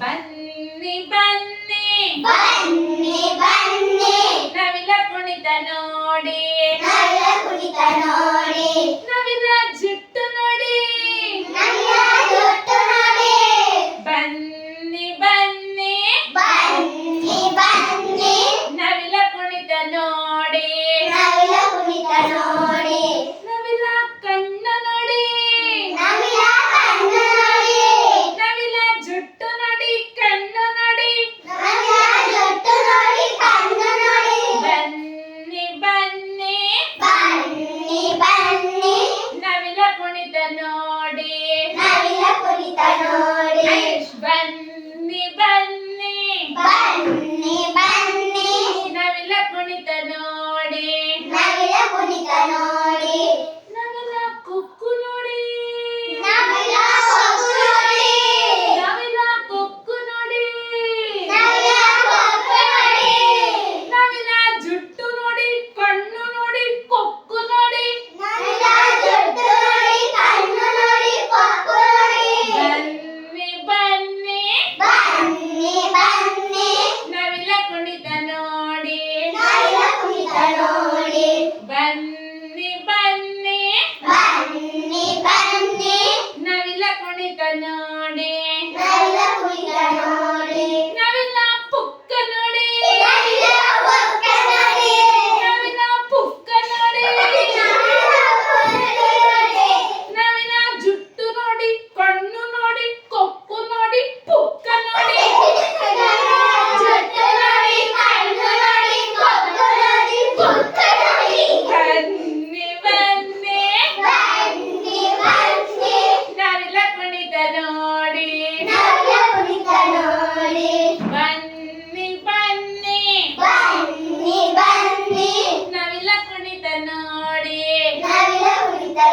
ಬನ್ನಿ ಬನ್ನಿ ಬನ್ನಿ ಬನ್ನಿ ನವಿಲ ಕುಣಿತ ನೋಡಿ ನವಿಲ ಕುಣಿತ ನೋಡಿ ನವಿಲ ಜುಟ್ಟು ನೋಡಿ ನವಿಲ ಜುಟ್ಟು ನೋಡಿ ಬನ್ನಿ ಬನ್ನಿ ಬನ್ನಿ ಬನ್ನಿ ನವಿಲ ಕುಣಿತ ನೋಡಿ ni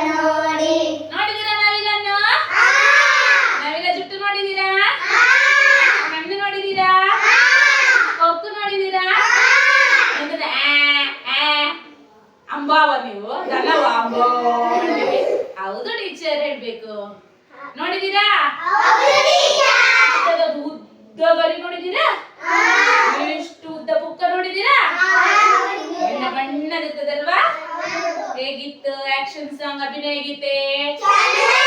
ನೋಡಿ. ನೋಡಿದೀರಾ ನವಿಲನ್ನು ನವಿಲ ಜುಟ್ಟು ನೋಡಿದೀರಾ? ಕಣ್ಣು ನೋಡಿದೀರಾ? ಕೊಕ್ಕು ನೋಡಿದೀರಾ? ಅಂಬಾವ ನೀವು? ದನವ ಅಂಬೋ. ಹೌದು ಟೀಚರ್ ಹೇಳ್ಬೇಕು. ನೋಡಿದೀರಾ? ಉದ್ದ ಬರಿ ನೋಡಿದೀರಾ? हे गीत एक्शन सॉन्ग अभिनय गीते। चलो।